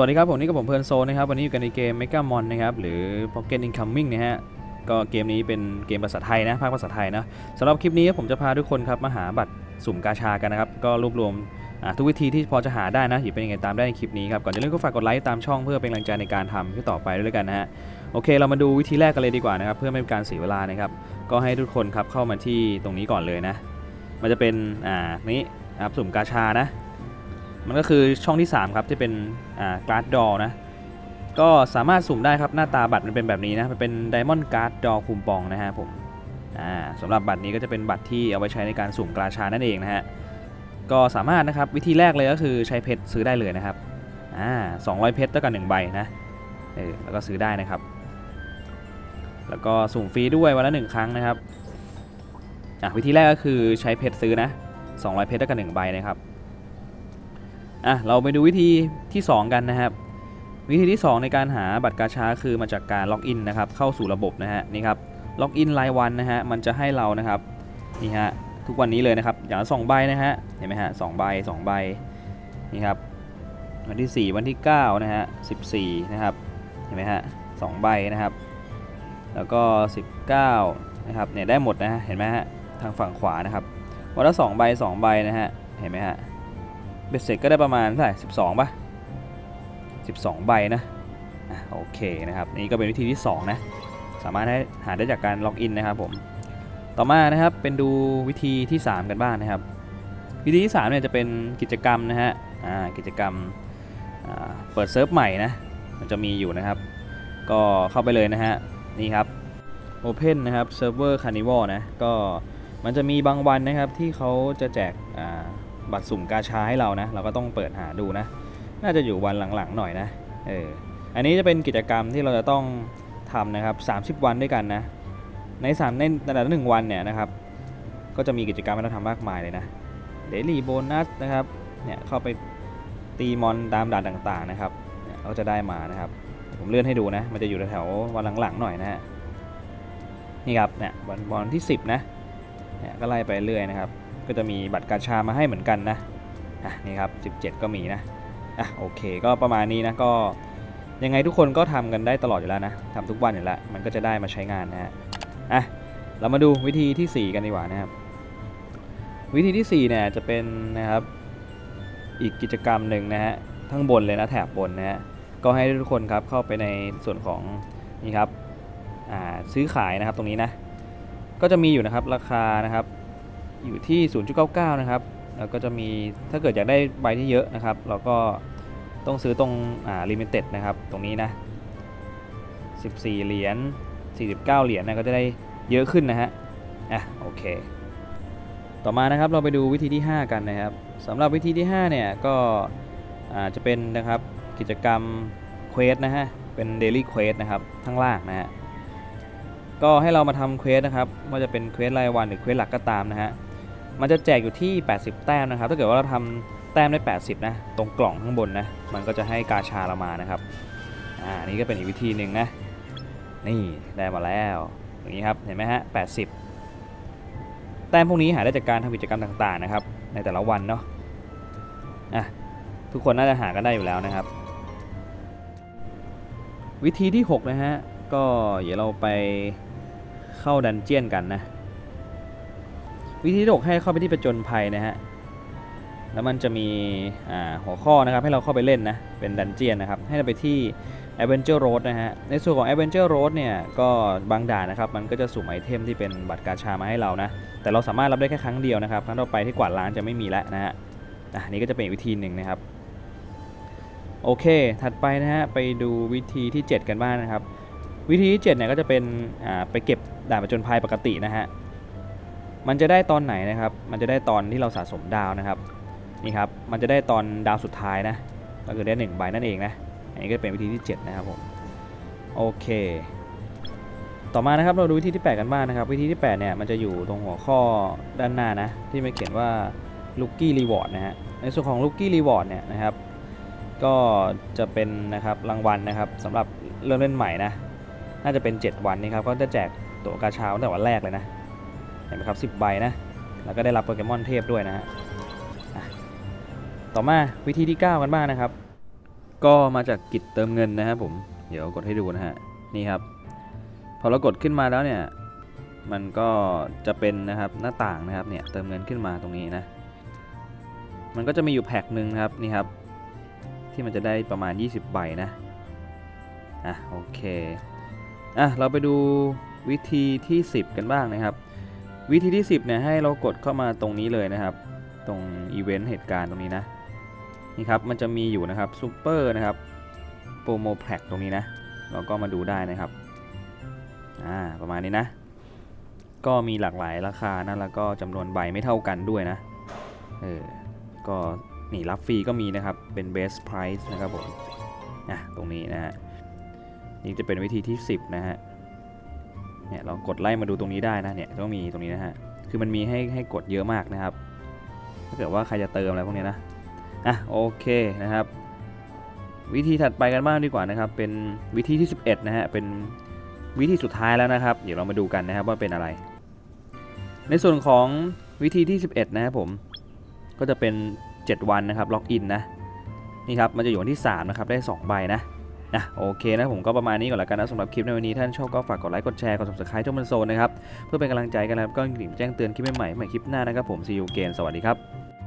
วัสดีครับผมนี่กับผมเพลินโซนะครับวันนี้อยู่กันในเกม Mega Mon นะครับหรือ Pocket Incoming นะฮะก็เกมนี้เป็นเกมภาษาไทยนะภาคภาษาไทยนะสำหรับคลิปนี้ผมจะพาทุกคนครับมาหาบัตรสุ่มกาชากันนะครับก็รวบรวมทุกวิธีที่พอจะหาได้นะอยู่เป็นยังไงตามได้ในคลิปนี้ครับก่อนจะเริ่มก็ฝากกดไลค์ตามช่องเพื่อเป็นกำลังใจในการทำคลิปต่อไปด้วยกันนะฮะโอเคเรามาดูวิธีแรกกันเลยดีกว่านะครับเพื่อไม่เป็นการเสียเวลานะครับก็ให้ทุกคนครับเข้ามาที่ตรงนี้ก่อนเลยนะมันจะเป็นอ่านี้ครับสุ่มกาชานะมันก็คือช่องที่ 3 ครับที่เป็น อ่าการ์ดดอนะก็สามารถสุ่มได้ครับหน้าตาบัตรมันเป็นแบบนี้นะมันเป็น Diamond Card ดอคูปองนะฮะผมอ่าสำหรับบัตรนี้ก็จะเป็นบัตรที่เอาไว้ใช้ในการสุ่มกาชานั่นเองนะฮะก็สามารถนะครับวิธีแรกเลยก็คือใช้เพชรซื้อได้เลยนะครับอ่า200เพชรเท่ากับ1ใบนะเออแล้วก็ซื้อได้นะครับ แล้วก็สุ่มฟรีด้วยวันละหนึ่งครั้งนะครับอะวิธีแรกก็คือใช้เพชรซื้อนะ200เพชรเท่ากับ1ใบนะครับ อะเราไปดูวิธีที่ 2 กันนะครับ วิธีที่ 2 ในการหาบัตรกาชาคือมาจากการล็อกอินนะครับเข้าสู่ระบบนะฮะนี่ครับล็อกอินรายวันนะฮะมันจะให้เรานะครับนี่ฮะทุกวันนี้เลยนะครับอย่างละสองใบนะฮะเห็นไหมฮะสองใบสองใบนี่ครับวันที่ 4 วันที่9นะฮะ14นะครับเห็นไหมฮะสองใบนะครับ แล้วก็ 19นะครับเนี่ยได้หมดนะฮะเห็นไหมฮะทางฝั่งขวานะครับวันละสองใบสองใบนะฮะเห็นไหมฮะ เบ็ดเสร็จก็ได้ประมาณเท่าไหร่สิบสองป่ะสิบสองใบนะโอเคนะครับนี่ก็เป็นวิธีที่2นะสามารถให้หาได้จากการล็อกอินนะครับผมต่อมานะครับเป็นดูวิธีที่ 3 กันบ้างนะครับ วิธีที่3เนี่ยจะเป็นกิจกรรมนะฮะกิจกรรมเปิดเซิร์ฟใหม่นะมันจะมีอยู่นะครับ ก็เข้าไปเลยนะฮะนี่ครับ Open นะครับ Server Carnival นะก็มันจะมีบางวันนะครับที่เขาจะแจกอ่า บัตรสุ่มกาชาให้เรานะ เราก็ต้องเปิดหาดูนะ น่าจะอยู่วันหลังๆหน่อยนะ เออ อันนี้จะเป็นกิจกรรมที่เราจะต้องทำนะครับ 30 วันด้วยกันนะ ใน3ในแต่ละหนึ่งวันเนี่ยนะครับ ก็จะมีกิจกรรมให้เราทำมากมายเลยนะ เดลี่โบนัสนะครับ เนี่ยเข้าไปตีมอนตามด่านต่างๆนะครับเนี่ยเราจะได้มานะครับ ผมเลื่อนให้ดูนะ มันจะอยู่แถววันหลังๆหน่อยนะฮะ นี่ครับ เนี่ยวันวันที่ 10 นะ เนี่ยก็ไล่ไปเรื่อยนะครับ ก็จะมีบัตรกาชามาให้เหมือนกันนะอะนี่ครับ17 ก็มีนะอะโอเคก็ประมาณนี้นะก็ยังไงทุกคนก็ทำกันได้ตลอดอยู่แล้วนะทำทุกวันอยู่แล้วมันก็จะได้มาใช้งานนะฮะอะเรามาดูวิธีที่ 4 กันดีกว่านะครับ วิธีที่4เนี่ยจะเป็นนะครับอีกกิจกรรมหนึ่งนะฮะทั้งบนเลยนะแถบบนนะฮะก็ให้ทุกคนครับเข้าไปในส่วนของนี่ครับอ่าซื้อขายนะครับตรงนี้นะก็จะมีอยู่นะครับราคานะครับ อยู่ที่ 0.99 นะครับ แล้วก็จะมีถ้าเกิดอยากได้ใบที่เยอะนะครับ เราก็ต้องซื้อตรงอ่า limited นะครับ ตรงนี้นะ 14 เหรียญ 49 เหรียญนะก็จะได้เยอะขึ้นนะฮะ อะโอเค ต่อมานะครับเราไปดูวิธีที่ 5 กันนะครับสำหรับวิธีที่ 5 เนี่ยก็จะเป็นนะครับกิจกรรมเควสนะฮะ เป็น daily quest นะครับข้างล่างนะฮะก็ให้เรามาทำเควสนะครับว่าจะเป็นเควสรายวันหรือเควสหลักก็ตามนะฮะ มันจะแจกอยู่ที่ 80 แต้มนะครับ ถ้าเกิดว่าเราทำแต้มได้ 80 นะ ตรงกล่องข้างบนนะ มันก็จะให้กาชาเรามานะครับ อ่า นี่ก็เป็นอีกวิธีหนึ่งนะ นี่ได้มาแล้ว อย่างนี้ครับ เห็นไหมฮะ 80 แต้มพวกนี้หาได้จากการทำกิจกรรมต่างๆนะครับ ในแต่ละวันเนาะ อะ ทุกคนน่าจะหากันได้อยู่แล้วนะครับ วิธีที่ 6 นะฮะ ก็เดี๋ยวเราไปเข้าดันเจียนกันนะ วิธีที่6ให้เข้าไปที่ประจนภัยนะฮะ แล้วมันจะมีหัวข้อนะครับให้เราเข้าไปเล่นนะ เป็นดันเจียนนะครับ ให้เราไปที่ Adventure Road นะฮะ ในส่วนของ Adventure Road เนี่ย ก็บางด่านนะครับ มันก็จะสุ่มไอเทมที่เป็นบัตรกาชามาให้เรานะ แต่เราสามารถรับได้แค่ครั้งเดียวนะครับ ครั้งต่อไปที่กวาดล้างจะไม่มีแล้วนะฮะอะนี่ก็จะเป็นวิธีหนึ่งนะครับ โอเค ถัดไปนะฮะ ไปดูวิธีที่ 7 กันบ้างนะครับ วิธีที่7เนี่ยก็จะเป็นไปเก็บด่านประจนภัยปกตินะฮะ มันจะได้ตอนไหนนะครับ มันจะได้ตอนที่เราสะสมดาวนะครับ นี่ครับ มันจะได้ตอนดาวสุดท้ายนะ ก็คือได้1ใบนั่นเองนะ อันนี้ก็เป็นวิธีที่ 7 นะครับผม โอเค ต่อมานะครับ เราดูวิธีที่ 8 กันบ้างนะครับ วิธีที่ 8 เนี่ย มันจะอยู่ตรงหัวข้อด้านหน้านะ ที่มันเขียนว่า Lucky Reward นะฮะ ในส่วนของ Lucky Reward เนี่ยนะครับ ก็จะเป็นนะครับรางวัลนะครับสำหรับเริ่มเล่นใหม่นะ น่าจะเป็น 7 วันนี้ครับ ก็จะแจกตั๋วกาชาตั้งแต่วันแรกเลยนะ เห็นไหมครับ10ใบนะแล้วก็ได้รับโปเกมอนเทพด้วยนะฮะต่อมาวิธีที่ 9 กันบ้างนะครับ ก็มาจากกิจเติมเงินนะครับผมเดี๋ยวกดให้ดูนะฮะนี่ครับพอเรากดขึ้นมาแล้วเนี่ยมันก็จะเป็นนะครับหน้าต่างนะครับเนี่ยเติมเงินขึ้นมาตรงนี้นะมันก็จะมีอยู่แพ็คหนึ่งนะครับนี่ครับที่มันจะได้ประมาณ 20 ใบนะอะโอเคอะเราไปดูวิธีที่ 10 กันบ้างนะครับ วิธีที่ 10เนี่ยให้เรากดเข้ามาตรงนี้เลยนะครับ ตรงอีเวนต์เหตุการณ์ตรงนี้นะนี่ครับมันจะมีอยู่นะครับซูเปอร์นะครับโปรโมแพ็คตรงนี้นะเราก็มาดูได้นะครับอ่าประมาณนี้นะ ก็มีหลากหลายราคานะแล้วก็จำนวนใบไม่เท่ากันด้วยนะเออก็นี่รับฟรีก็มีนะครับเป็น best price นะครับผมอะตรงนี้นะฮะนี่จะเป็นวิธีที่ 10 นะฮะ เนี่ยเรากดไล่มาดูตรงนี้ได้นะเนี่ยต้องมีตรงนี้นะฮะคือมันมีให้ให้กดเยอะมากนะครับ ถ้าเกิดว่าใครจะเติมอะไรพวกนี้นะอะโอเคนะครับ วิธีถัดไปกันบ้างดีกว่านะครับ เป็นวิธีที่ 11 นะฮะเป็นวิธีสุดท้ายแล้วนะครับ เดี๋ยวเรามาดูกันนะครับว่าเป็นอะไร ในส่วนของวิธีที่ 11 นะครับผมก็จะเป็น 7 วันนะครับล็อกอินนะนี่ครับมันจะอยู่ที่ 3 นะครับ ได้ 2 ใบนะ นะโอเคนะผมก็ประมาณนี้ก่อนแล้วกันนะสำหรับคลิปในวันนี้ท่านชอบก็ฝากกดไลค์กดแชร์กด subscribe ช่องมันโซนนะครับเพื่อเป็นกำลังใจกันนะครับก็กลิ่งแจ้งเตือนคลิปใหม่ๆใหม่คลิปหน้านะครับผมซีอูเกนสวัสดีครับ